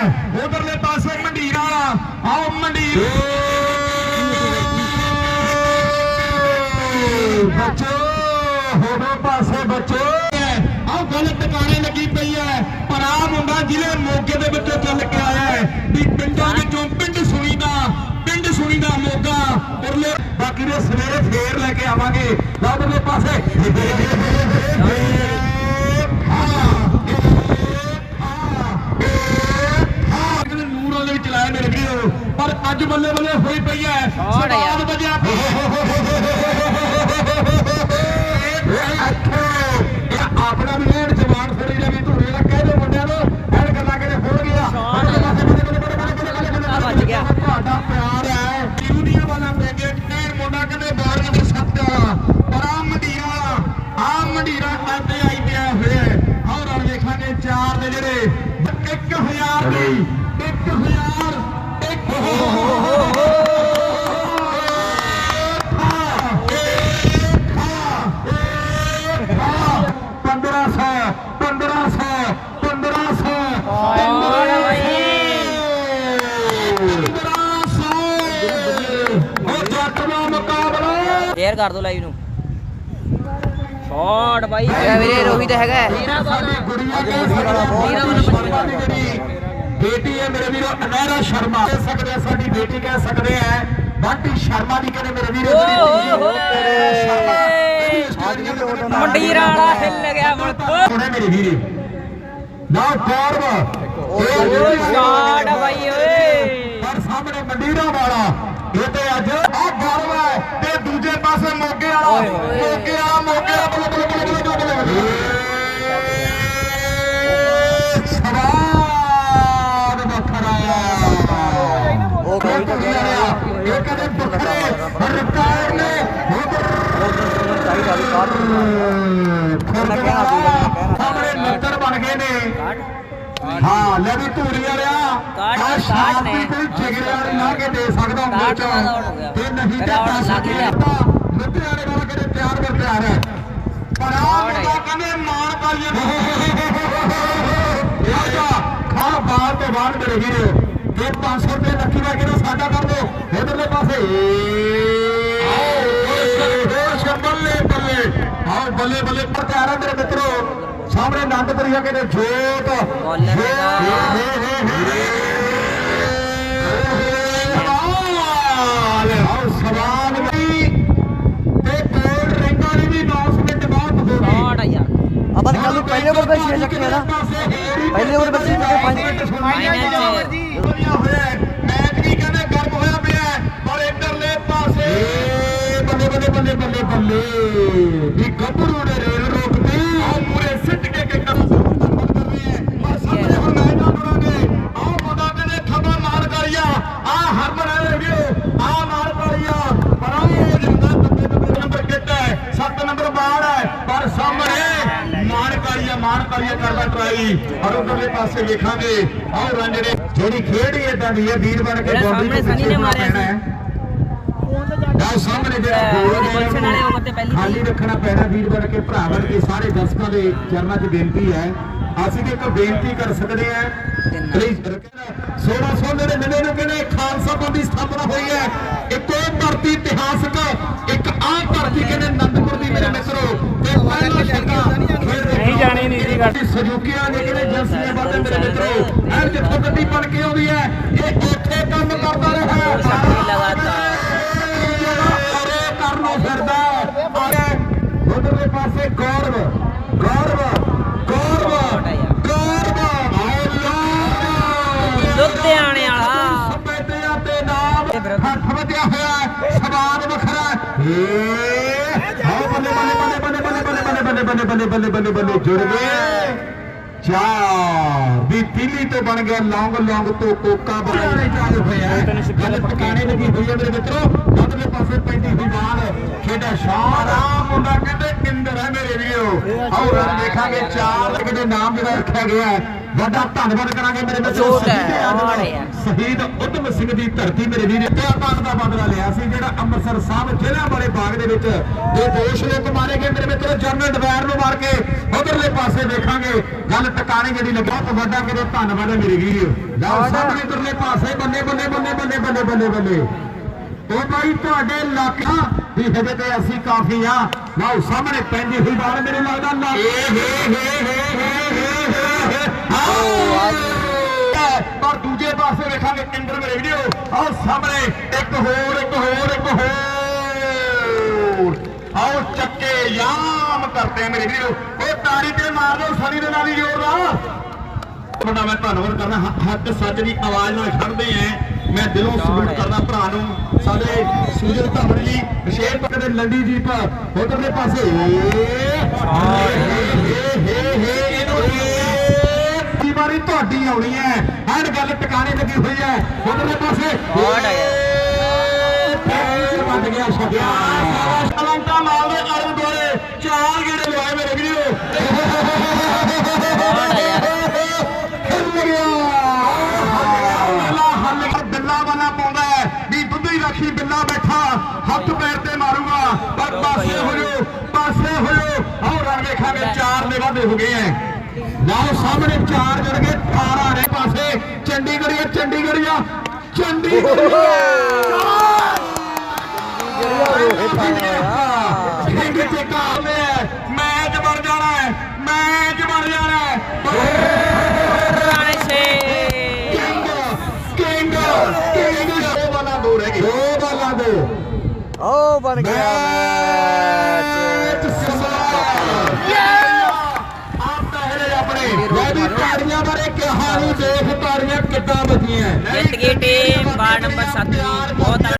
ਹੈ ਉਧਰਲੇ ਪਾਸੇ ਮੰਡੀਰਾ ਆਓ ਮੰਡੀਰ। ਬੱਚੋ, ਹੋਵੇ ਪਾਸੇ ਬੱਚੋ। ਆਹ ਗਲਤ ਟਿਕਾਣੇ ਲੱਗੀ ਪਈ ਹੈ। ਪਰ ਆ ਮੁੰਡਾ ਜ਼ਿਲ੍ਹੇ ਮੋਗੇ ਦੇ ਵਿੱਚੋਂ ਚੱਲ ਕੇ ਆਇਆ ਹੈ। ਵੀ ਪਿੰਡਾਂ ਵਿੱਚੋਂ ਪਿੰਡ ਸੁਣੀਦਾ, ਪਿੰਡ ਸੁਣੀ ਦਾ ਮੋਗਾ। ਉਰਲੇ ਬਾਕੀ ਦੇ ਸਵੇਰੇ ਫੇਰ ਲੈ ਕੇ ਆਵਾਂਗੇ। ਲਾਉਡਲੇ ਪਾਸੇ ਜਿਹੜੇ ਨੂਰ ਵਾਲੇ ਵਿੱਚ ਚਲਾਏ ਮੇਰੇ ਵੀਰੋ ਪਰ ਅੱਜ ਬੱਲੇ ਬੱਲੇ ਹੋਈ ਪਈ ਹੈ ਹੋਰ ਯਾਰ। ਸਵਾਦ ਵਜਿਆ ਇਹ ਆਪਣਾ ਵੀ ਲੈਣ ਜਵਾਨ ਫੜੀ ਦਾ ਵੀ ਧੂਰੇ ਦਾ ਕਹਿ ਦੇ ਮੁੰਡਿਆਂ ਨੂੰ ਐਨ ਗੱਲਾਂ ਕਿਤੇ ਹੋ ਗਿਆ ਆ ਵੱਜ ਗਿਆ। ਤੁਹਾਡਾ ਪਿਆਰ ਹੈ ਯੂਨੀਆ ਵਾਲਾ ਬ੍ਰਿਗੇਡ ਨਹਿਰ ਮੁੰਡਾ ਕਹਿੰਦੇ ਬਾਹਰ ਦੇ ਸੱਤ ਵਾਲਾ ਪਰ ਆ ਮੰਡੀਰਾ ਆ ਮੰਡੀਰਾ ਅੱਜ ਆਈ ਪਿਆ ਹੋਇਆ ਹੈ। ਔਰ ਹੁਣ ਵੇਖਾਂਗੇ ਚਾਰ ਦੇ ਜਿਹੜੇ 1000 ਦੀ 1000 ਇੱਕ ਪੰਦਰਾਂ ਸੌ ਪੰਦਰਾਂ ਸੌ ਪੰਦਰਾਂ ਸੌ। ਪੰਦਰਾਂ ਸੌ। ਉਹ ਜੱਟ ਦਾ ਮੁਕਾਬਲਾ। ਸ਼ੇਅਰ ਕਰ ਦੋ ਲਾਈਵ ਨੂੰ। ਸ਼ਾਟ ਬਾਈ। ਹੈਗਾ ਵੀਰੇ ਰੋਹਿਤ ਹੈਗਾ। ਸ਼ਰਮਾ ਬੇਟੀ ਹੈ ਮੇਰੇ ਵੀਰੋ ਅਨਹਿਰਾ ਸ਼ਰਮਾ। ਕਹਿ ਸਕਦੇ ਆ ਸਾਡੀ ਬੇਟੀ ਕਹਿ ਸਕਦੇ ਆ ਬੰਟੀ ਸ਼ਰਮਾ ਦੀ ਕਹਿੰਦੇ ਮੇਰੇ ਵੀਰੋ ਜਿਹੜੀ ਮੰਡੀਰਾ ਵਾਲਾ ਹਿੱਲ ਗਿਆ ਮੁਲਕ ਸੁਣੇ ਮੇਰੇ ਵੀਰੇ। ਨਾ ਗੌਰਵ ਓ ਸ਼ਾਟ ਬਾਈ ਓਏ। ਪਰ ਸਾਹਮਣੇ ਮੰਡੀਰਾ ਵਾਲਾ। ਇਹ ਤੇ ਅੱਜ ਮੋਗੇ ਵਾਲਾ। ਮੋਗੇ ਵਾਲਾ ਮੋਗੇ ਵਾਲਾ ਬਲੇ ਬਲੇ ਬਲੇ ਬਲੇ ਬਲੇ ਸਵਾਦ ਵੱਖਰਾ ਉਹ ਕੋਈ ਤਾਂ ਇਹ ਕਦੇ ਵੱਖਰੇ। ਰਿਕਾਰਡ ਨੇ। ਚਾਹੀਦਾ ਵੀ ਕਾਟ ਮੈਂ ਕਹਿਣਾ ਸੀ। ਸਾਹਮਣੇ ਨੱਤਰ ਬਣ ਗਏ ਨੇ। ਹਾਂ ਲੈ ਵੀ ਧੂਰੀ ਵਾਲਿਆ ਕਾਟ- ਕਾਟ ਨੇ। ਕੋਈ ਜਿਗਰੇ ਵਾਲੀ ਲਾ ਕੇ ਦੇ ਸਕਦਾ ਹੁੰਦੇ। ਤੇ ਨਹੀਂ ਤੇ ਫਿਰ out ਆਪਾਂ ਲੁਧਿਆਣੇ ਵਾਲਾ ਕਿਤੇ ਤਿਆਰ ਕਰ ਤਿਆਰ ਹੈ। ਪਰ ਆ ਕਾਟ ਹੈ। ਮੁੰਡਾ ਕਹਿੰਦੇ ਮਾਨ ਕਾਲੀਆਂ ਇਹ ਜਾ ਖਾ ਬਾਹਰ ਤੋਂ ਬਾਹਰ ਮੇਰੇ ਵੀਰੋ। ਇਹ 500 ਰੁਪਏ ਲੱਖੀ ਦਾ ਕਿਹੜਾ ਸਾਡਾ ਕਰ ਦੋ ਇਧਰਲੇ ਪਾਸੇ। ਬੱਲੇ ਬੱਲੇ। ਆਓ ਬੱਲੇ ਬੱਲੇ ਪਰ ਤਿਆਰ ਹੈ ਮੇਰੇ ਮਿੱਤਰੋ। ਸਾਹਮਣੇ ਨੰਦਪੁਰੀ ਆ ਕਿਤੇ ਜੋਤ। ਬੋਲਰ ਪਹਿਲੇ ਓਵਰ ਦਾ। 6 ਚੱਕੇ ਪਹਿਲੇ ਓਵਰ ਬੱਚੇ ਚੱਕੇ 5 ਮਾਰ ਕਰੀਆ ਕਰਦਾ ਟਰਾਈ ਔਰ ਉਧਰਲੇ ਪਾਸੇ ਵੇਖਾਂਗੇ। ਆਹ ਰਨ ਜਿਹੜੇ ਖੇਡ ਹੀ ਇਦਾਂ ਦੀ ਹੈ ਵੀਰ ਬਣ ਕੇ ਸਨੀ ਨੇ ਮਾਰਿਆ ਸੀ। ਆਹ ਸਾਹਮਣੇ ਜਿਹੜਾ ਗੋਲ ਹੈ ਤੇ ਖਾਲੀ ਰੱਖਣਾ ਪੈਣਾ ਵੀਰ ਬਣ ਕੇ ਭਰਾ ਬਣ ਕੇ ਸਾਰੇ ਦਰਸ਼ਕਾਂ ਦੇ ਚਰਨਾਂ 'ਚ ਬੇਨਤੀ ਹੈ। ਅਸੀਂ ਵੀ ਇੱਕ ਬੇਨਤੀ ਕਰ ਸਕਦੇ ਹਾਂ। ਪਲੀਜ਼ 1699 ਨੂੰ ਕਹਿੰਦੇ ਖਾਲਸਾ ਪੰਥ ਦੀ ਸਥਾਪਨਾ ਹੋਈ ਹੈ? ਇੱਕ ਉਹ ਧਰਤੀ ਇਤਿਹਾਸਕ ਗੱਲ ਸਜੂਕੀਆਂ ਦੇ ਕਹਿੰਦੇ ਏਜੰਸੀਆਂ ਬਾਤੇ ਮੇਰੇ ਮਿੱਤਰੋ। ਐ ਜਿੱਥੋਂ ਗੱਡੀ ਬਣ ਕੇ ਆਉਂਦੀ ਹੈ ਇਹ ਉੱਥੇ ਕੰਮ ਕਰਦਾ ਰਿਹਾ। ਲਗਾਤਾਰ। ਅਰੇ ਕਰਨੋਂ ਫਿਰਦਾ। ਅਰੇ ਉਧਰਲੇ ਪਾਸੇ ਗੌਰਵ ਗੌਰਵ ਗੌਰਵ ਗੌਰਵ। ਲੁਧਿਆਣੇ ਵਾਲਾ। ਸਪੇਟਿਆਂ ਤੇ ਨਾਮ ਹੱਥ ਵਧਿਆ ਹੋਇਆ ਸਵਾਦ ਵੱਖਰਾ ಬಲೆ ಬಲೆ ಬಲೆ ಬಲೆ ಬಲೆ ಜೋರಿಗೆ. ਚਾਰ ਵੀ ਪੀਲੀ ਤੋਂ ਬਣ ਗਿਆ ਲੌਂਗ ਲੌਂਗ ਤੋਂ ਕੋਕਾ ਬਣਾਉਣੇ ਚਾਲੂ ਹੋਇਆ ਗੱਲ ਪਕਾਣੇ ਲੱਗੀ ਹੋਈ ਹੈ ਮੇਰੇ ਮਿੱਤਰੋ। ਉਧਰਲੇ ਪਾਸੇ ਪੈਂਦੀ ਹੋਈ ਬਾਲ ਖੇਡਾ ਸ਼ਾਨ ਆ ਮੁੰਡਾ ਕਹਿੰਦੇ ਕਿੰਦਰ ਹੈ ਮੇਰੇ ਵੀਰੋ। ਆਓ ਰਨ ਦੇਖਾਂਗੇ ਚਾਰ ਕਿਤੇ ਨਾਮ ਜਿਹੜਾ ਰੱਖਿਆ ਗਿਆ ਵੱਡਾ ਧੰਨਵਾਦ ਕਰਾਂਗੇ ਮੇਰੇ ਮਿੱਤਰ। ਸ਼ਹੀਦ ਉਦਮ ਸਿੰਘ ਦੀ ਧਰਤੀ ਮੇਰੇ ਵੀਰ। ਪਿਆਰ ਦਾ ਬਦਲਾ ਲਿਆ ਸੀ ਜਿਹੜਾ ਅੰਮ੍ਰਿਤਸਰ ਸਾਹਿਬ ਜ਼ਿਲ੍ਹਾ ਵਾਲੇ ਬਾਗ ਦੇ ਵਿੱਚ ਜੋ ਦੋਸ਼ ਲੋਕ ਮਾਰੇ ਗਏ ਮੇਰੇ ਮਿੱਤਰੋ। ਜਨਰਲ ਡਵੈਰ ਨੂੰ ਮਾਰ ਕੇ ਉਧਰਲੇ ਪਾਸੇ ਦੇਖਾਂਗੇ ਗੱਲ ਟਿਕਾਣੇ ਜਿਹੜੀ ਲੱਗਾ ਬਹੁਤ ਵੱਡਾ ਕਿਤੇ ਧੰਨਵਾਦ ਹੈ ਮੇਰੇ ਵੀਰ। ਲਓ ਸਾਹਮਣੇ ਇਧਰਲੇ ਪਾਸੇ ਬੱਲੇ ਬੱਲੇ ਬੱਲੇ ਬੱਲੇ ਬੱਲੇ ਬੱਲੇ ਬੱਲੇ। ਉਹ ਭਾਈ ਤੁਹਾਡੇ ਇਲਾਕਾ ਵੀ ਹਜੇ ਤੇ ਅਸੀਂ ਕਾਫੀ ਆ। ਲਓ ਸਾਹਮਣੇ ਪੈਂਦੀ ਹੋਈ ਬਾਲ ਮੈਨੂੰ ਲੱਗਦਾ ਨਾ ਏ ਹੇ ਹੇ ਹੇ ਹੇ ਹੇ ਹੇ ਪਰ ਦੂਜੇ ਪਾਸੇ ਵੇਖਾਂਗੇ ਕੇਂਦਰ ਮੇਰੇ ਵੀਡੀਓ ਆਓ ਸਾਹਮਣੇ ਇੱਕ ਹੋਰ ਇੱਕ ਹੋਰ ਇੱਕ ਹੋਰ। ਆਓ ਚੱਕੇ ਯਾਮ ਕਰਦੇ ਮੇਰੇ ਵੀਡੀਓ ਤਾੜੀ ਤੇ ਮਾਰ ਦਿਓ ਸਨੀ ਦੇ ਨਾਲ ਹੀ ਜ਼ੋਰਦਾਰ ਤੁਹਾਡਾ ਮੈਂ ਧੰਨਵਾਦ ਕਰਦਾ ਹ- ਹੱਕ ਸੱਚ ਦੀ ਆਵਾਜ਼ ਨਾਲ ਖੜਦੇ ਐ ਮੈਂ ਦਿਲੋਂ ਸਲੂਟ ਕਰਦਾ ਭਰਾ ਨੂੰ। ਸਾਡੇ ਸੂਰਜ ਧਾਵਰ ਜੀ ਵਿਸ਼ੇਸ਼ ਤੌਰ ਤੇ ਲੰਡੀ ਜੀ ਪਰ ਉਧਰਲੇ ਪਾਸੇ? ਵਾਰੀ ਤੁਹਾਡੀ ਆਉਣੀ ਐ ਹਰ ਗੱਲ ਟਿਕਾਣੇ ਲੱਗੀ ਹੋਈ ਐ ਉਧਰਲੇ ਪਾਸੇ? Hard ਹੈ ਫੇਰ ਵੱਜ ਗਿਆ ਛੱਡਿਆ। ਹੋ ਗਏ ਐ ਲਓ ਸਾਹਮਣੇ ਚਾਰ ਜੜ ਗਏ 18 ਨੇ ਪਾਸੇ। ਚੰਡੀਗੜ੍ਹੀਆ ਚੰਡੀਗੜ੍ਹੀਆ ਚੰਡੀਗੜ੍ਹੀਆ। ਸਿੰਘ ਚੇਕਾ ਮੈਚ ਬਣ ਜਾਣਾ ਹੈ ਮੈਚ ਬਣ ਜਾਣਾ ਹੈ। ਪੁਰਾਣੇ ਛੇ ਕਿੰਗ ਕਿੰਗ ਕਿੰਗ। ਦੋ ਬਾਲਾਂ ਦੋ ਰਹਿ ਗਈ ਦੋ ਬਾਲਾਂ ਦੋ। ਉਹ ਬਣ ਗਿਆ ਕਿਹਾ ਟੀਮ ਵਾਰਡ ਨੰਬਰ 7 ਬਹੁਤ